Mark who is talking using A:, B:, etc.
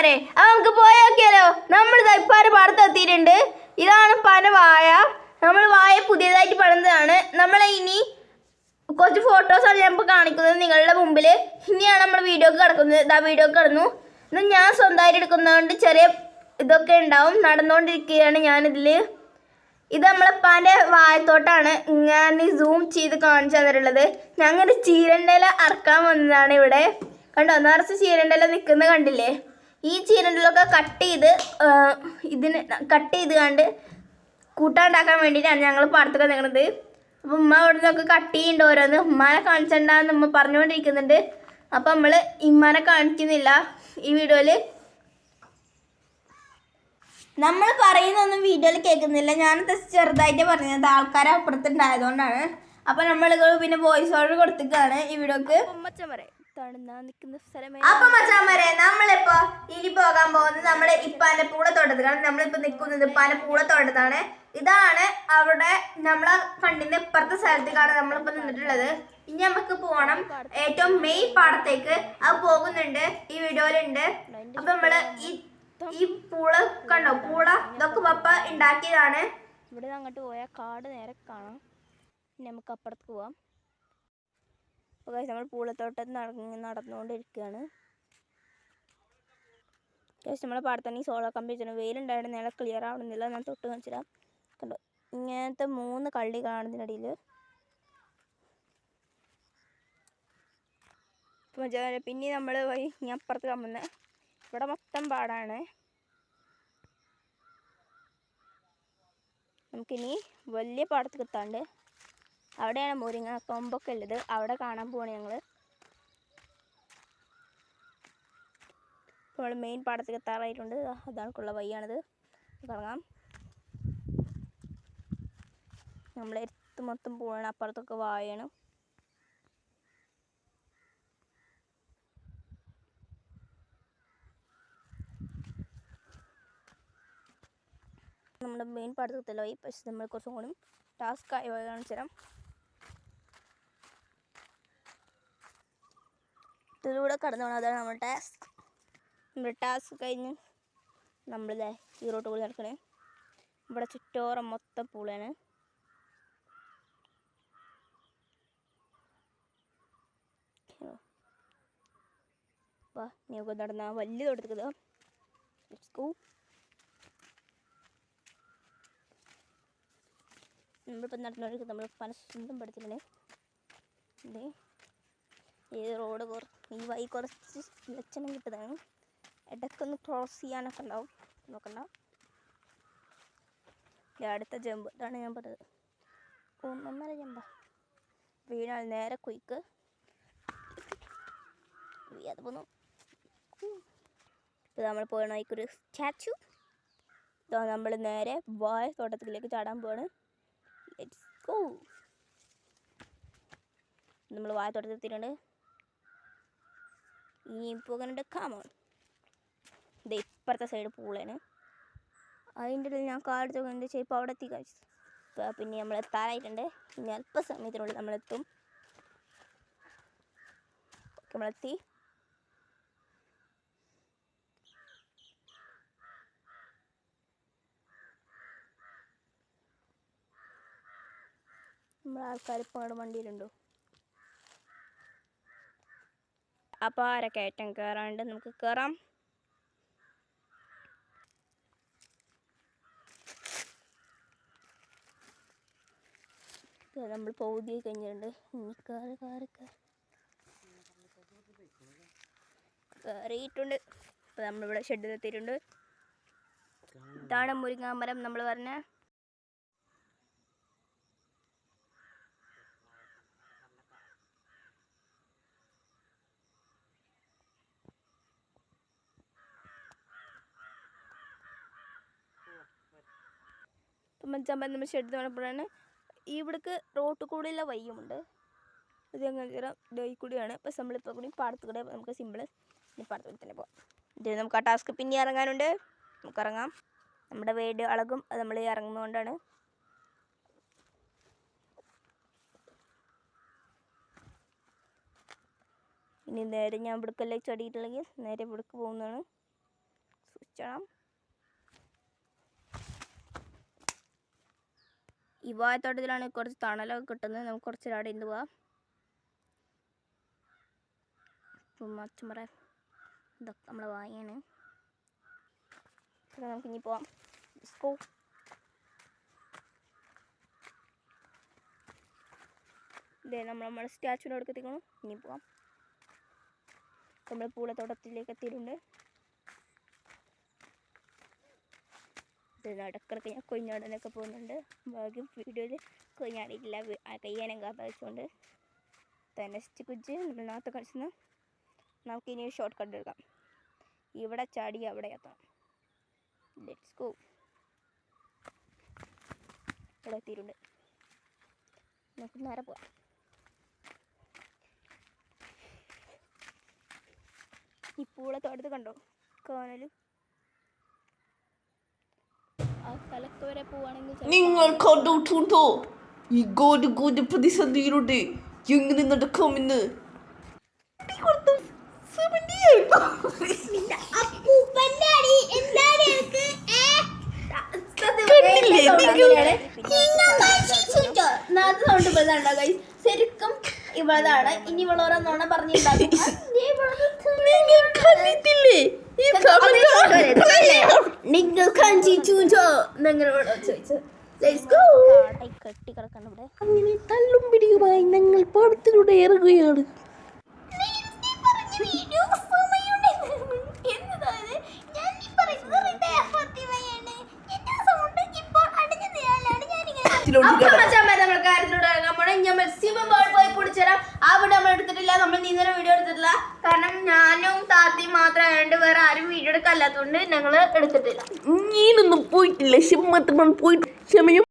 A: മച്ചാമാരെ അപ്പൊ നമുക്ക് പോയോക്കിയാലോ നമ്മൾ ഇപ്പാര് പാടത്ത് എത്തിയിട്ടുണ്ട്. ഇതാണ് പന വാഴ. നമ്മൾ വായ പുതിയതായിട്ട് പണിതാണ് നമ്മൾ ഇനി കുറച്ച് ഫോട്ടോസാണ് ഞാൻ ഇപ്പോൾ കാണിക്കുന്നത് നിങ്ങളുടെ മുമ്പിൽ. ഇനിയാണ് നമ്മൾ വീഡിയോക്ക് കിടക്കുന്നത്. ഇതാ വീഡിയോക്ക് കിടന്നു. ഇത് ഞാൻ സ്വന്തമായിട്ട് എടുക്കുന്നതുകൊണ്ട് ചെറിയ ഇതൊക്കെ ഉണ്ടാവും. നടന്നുകൊണ്ടിരിക്കുകയാണ് ഞാനിതിൽ ഇത് നമ്മളെ പാന്റെ വായത്തോട്ടാണ് ഞാൻ സൂം ചെയ്ത് കാണിച്ചു തന്നിട്ടുള്ളത്. ഞങ്ങൾ ചീരണ്ടല അറക്കാൻ വന്നതാണ് ഇവിടെ. കണ്ടോ? നിറച്ച് ചീരണ്ടല നിൽക്കുന്നത് നിൽക്കുന്ന കണ്ടില്ലേ? ഈ ചീരണ്ടിലൊക്കെ കട്ട് ചെയ്ത് ഇതിന് കട്ട് ചെയ്ത് കണ്ട് കൂട്ടാണ്ടാക്കാൻ വേണ്ടിയിട്ടാണ് ഞങ്ങൾ പാടത്തൊക്കെ നിൽക്കുന്നത് അപ്പം ഉമ്മ അവിടെ നിന്നൊക്കെ കട്ട് ചെയ്യുന്നുണ്ട് ഓരോന്ന്. ഉമ്മാനെ കാണിച്ചിട്ടുണ്ടാന്ന് ഉമ്മ പറഞ്ഞുകൊണ്ടിരിക്കുന്നുണ്ട്. അപ്പം നമ്മൾ ഇമ്മാനെ കാണിക്കുന്നില്ല ഈ വീഡിയോയിൽ നമ്മൾ പറയുന്നൊന്നും വീഡിയോയിൽ കേൾക്കുന്നില്ല. ഞാൻ ചെറുതായിട്ട് പറഞ്ഞത് ആൾക്കാർ അപ്പുറത്തുണ്ടായതുകൊണ്ടാണ് അപ്പം നമ്മൾ പിന്നെ വോയിസ് ഓർഡർ കൊടുത്തിട്ടാണ് ഈ വീഡിയോക്ക്.
B: നിൽക്കുന്ന സ്ഥലമേ.
A: അപ്പൊ മച്ചാമ്മരെ നമ്മളിപ്പോ ഇനി പോകാൻ പോകുന്നത് നമ്മുടെ ഇപ്പാന്റെ പൂളത്തോട്ടത്തിലാണ്. നമ്മളിപ്പോ നിൽക്കുന്നത് ഇപ്പാന്റെ പൂളത്തോട്ടത്താണ്. ഇതാണ് അവിടെ നമ്മളെ ഫണ്ടിന്റെ ഇപ്പുറത്തെ സ്ഥലത്തേക്കാണ് നമ്മളിപ്പോ നിന്നിട്ടുള്ളത്. ഇനി നമുക്ക് പോകണം ഏറ്റവും മെയിൻ പാടത്തേക്ക്. അത് പോകുന്നുണ്ട്. ഈ വീഡിയോയിലുണ്ട്. അപ്പൊ നമ്മൾ ഈ ഈ പൂള കണ്ടോ? പൂള ഇതൊക്കെ പപ്പ ഉണ്ടാക്കിയതാണ്.
B: ഇവിടെ നിന്ന് അങ്ങോട്ട് പോയാൽ കാട് നേരെ കാണാം. നമുക്ക് അപ്പുറത്ത് പോവാം. അപ്പോൾ guys, നമ്മൾ പൂളത്തോട്ടം നടന്ന് നടന്നുകൊണ്ടിരിക്കുകയാണ്. ജസ്റ്റ് നമ്മളെ പാടത്തന്നെ ഈ സോളാർ കമ്പി വെച്ചിട്ട് വെയിലുണ്ടായിട്ട് നില ക്ലിയർ ആവണമെന്നില്ല. ഞാൻ തൊട്ട് കാണിച്ചിടാം കണ്ടോ? ഇങ്ങനത്തെ മൂന്ന് കള്ളി കാണുന്നതിനിടയിൽ പിന്നെ നമ്മൾ പോയി ഞാൻ അപ്പുറത്ത് കമ്മുന്ന ഇവിടെ മൊത്തം പാടാണ്. നമുക്കിനി വലിയ പാടത്ത് എത്താണ്ട് അവിടെയാണ് മുരിങ്ങ കൊമ്പൊക്കെ ഉള്ളത്. അവിടെ കാണാൻ പോവാണ് ഞങ്ങൾ നമ്മൾ മെയിൻ പാടത്തേക്ക് എത്താറായിട്ടുണ്ട്. അതാണുള്ള വഴിയാണിത്. തുടങ്ങാം നമ്മളെ എടുത്ത് മൊത്തം പോവാണ്. അപ്പുറത്തൊക്കെ വാഴയാണ്. നമ്മുടെ മെയിൻ പാടത്ത് എത്തല്ലോ പക്ഷെ നമ്മൾ കുറച്ചും കൂടി ടാസ്ക് ആയി കാണിച്ചു തരാം. ഇതിലൂടെ കടന്നു പോകണം അതാണ് നമ്മുടെ ടാസ്ക് നമ്മുടെ ടാസ്ക് കഴിഞ്ഞ് നമ്മളിതേ ഈ റോട്ട് നടക്കണേ. ഇവിടെ ചുറ്റോറം മൊത്തം പൂളാണ് അപ്പോൾ നീയൊക്കെ നടന്ന? വലിയ ഗോ നമ്മളിപ്പോൾ നടന്നുകൊണ്ടിരിക്കുന്നത് നമ്മൾ പല സ്വന്തം പഠിച്ചിട്ടുണ്ട് ഇതേ ഈ റോഡ് കുറച്ച് ഈ വഴി കുറച്ച് ലക്ഷണം കിട്ടുന്നതാണ് ഇടയ്ക്കൊന്ന് ക്രോസ് ചെയ്യാനൊക്കെ ഉണ്ടാവും. നോക്കണ്ട. അടുത്ത ജമ്പ് ഇതാണ് ഞാൻ പറഞ്ഞത്. ഒന്നൊന്നര ജമ്പാ വീണാൽ നേരെ കുയിക്ക്. അത് പോന്നു. ഇപ്പോൾ നമ്മൾ പോകണ ഒരു സ്റ്റാച്ചു ഇതാ നമ്മൾ നേരെ വായ തോട്ടത്തിലേക്ക് ചാടാൻ പോവാണ്. ലെറ്റ്സ് ഗോ നമ്മൾ വായത്തോട്ടത്തിൽ എത്തിയിട്ടുണ്ട് ഇനി പോകാനുണ്ട് കാമോൺ ഇത് ഇപ്പുറത്തെ സൈഡ് പൂളാണ്. അതിന്റെ ഇടയിൽ ഞാൻ കാട് എന്താ ചെയ്യപ്പോൾ അവിടെ എത്തി കഴിച്ചു പിന്നെ നമ്മൾ എത്താറായിട്ടുണ്ട്. ഇനി അല്പസമയത്തിനുള്ളിൽ നമ്മളെത്തും നമ്മളെത്തി നമ്മളെ ആൾക്കാർ ഇപ്പോൾ അവിടെ വണ്ടിയിലുണ്ടോ? അപ്പോൾ ആരെ കയറ്റം കയറാണ്ട് നമുക്ക് കയറാം നമ്മൾ പൗതി കഴിഞ്ഞിട്ടുണ്ട്. ഇനി കയറി കയറി അപ്പോൾ നമ്മളിവിടെ ഷെഡ് എത്തിയിട്ടുണ്ട് ഇതാണ് മുരിങ്ങാമരം. നമ്മൾ പറഞ്ഞ മച്ചാമ്പൻ നമ്മൾ ഷെഡ് നടപ്പോഴാണ് ഇവിടേക്ക് റോട്ട് കൂടെയുള്ള വയ്യുമുണ്ട് ഇത് അങ്ങനെ ഡേ കൂടിയാണ്. ഇപ്പം നമ്മളിപ്പോൾ കൂടി പാടത്ത് കൂടെ നമുക്ക് സിമ്പിൾ പാടത്ത് കൂടി തന്നെ പോകാം ഇത് നമുക്ക് ആ ടാസ്ക് പിന്നെ ഇറങ്ങാനുണ്ട്. നമുക്ക് ഇറങ്ങാം. നമ്മുടെ വീട് അളകും. അത് നമ്മൾ ഇറങ്ങുന്നതുകൊണ്ടാണ്. ഇനി നേരെ ഞാൻ ഇവിടേക്കല്ലേ ചടിയിട്ടുണ്ടെങ്കിൽ നേരെ ഇവിടേക്ക് പോകുന്നതാണ്. കാണിച്ചോളാം ഈ വായത്തോട്ടത്തിലാണ് കുറച്ച് തണലൊക്കെ കിട്ടുന്നത്. നമുക്ക് കുറച്ച് അവിടെ ഇരുന്ന് പോവാം? മച്ചുമറ ഇതൊക്കെ നമ്മൾ വായാണ് നമുക്ക് ഇനി പോവാം. സ്കൂ ഇതേ നമ്മൾ നമ്മുടെ സ്റ്റാച്ചുവിന്റെ അടുത്ത് എത്തിക്കണം. ഇനി പോവാം. നമ്മൾ പൂളത്തോട്ടത്തിലേക്ക് എത്തിയിട്ടുണ്ട്. ഇടക്കിടക്ക് ഞാൻ കൊഞ്ഞാടാനൊക്കെ പോകുന്നുണ്ട്. ഭാഗ്യം വീഡിയോയിൽ കൊഞ്ഞാടിയിട്ടില്ല. കയ്യാനും ആ കയ്യാനം കാത്ത വെച്ചുകൊണ്ട് നെക്സ്റ്റ് കുജ് നമ്മൾ നാത്ത് കളിച്ചെന്ന് നമുക്ക് ഇനി ഷോർട്ട് കട്ട് എടുക്കാം. ഇവിടെ ചാടി അവിടെ എത്താം ലെറ്റ്സ് ഗോ ഇവിടെ എത്തിയിട്ടുണ്ട്. നമുക്ക് നേരെ പോവാം. ഈ പൂളത്തോട്ടത്ത് കണ്ടോ? കാനൽ ആ സ്ഥലത്ത് വരെ പോവാണെങ്കിൽ ചിലപ്പോ
C: നിങ്ങൾ കണ്ടിട്ടുണ്ടോ ഈ ഗോഡ് ഗോഡ് പ്രതിസന്ധിയിലൂടെ എങ്ങനെ നടക്കാമെന്ന്?
A: ശരിക്കും ഇവളതാണ് ഇനി ഇവളോരോ നോണ പറഞ്ഞിട്ടുണ്ടാകും
C: നിങ്ങൾ
A: കണ്ടിട്ടുണ്ടോ നിങ്ങളോട് ചോദിച്ചത്
C: അങ്ങനെ തല്ലും പിടിയുമായി ഞങ്ങൾ പാടത്തിലൂടെ ഇറങ്ങുകയാണ്.
A: അപ്പോൾ വീഡിയോ ഞങ്ങൾ എടുത്തിട്ടില്ല.
C: ഞാനൊന്നും പോയിട്ടില്ല. ശിവ മാത്രമാണ് പോയിട്ട് ക്ഷമയും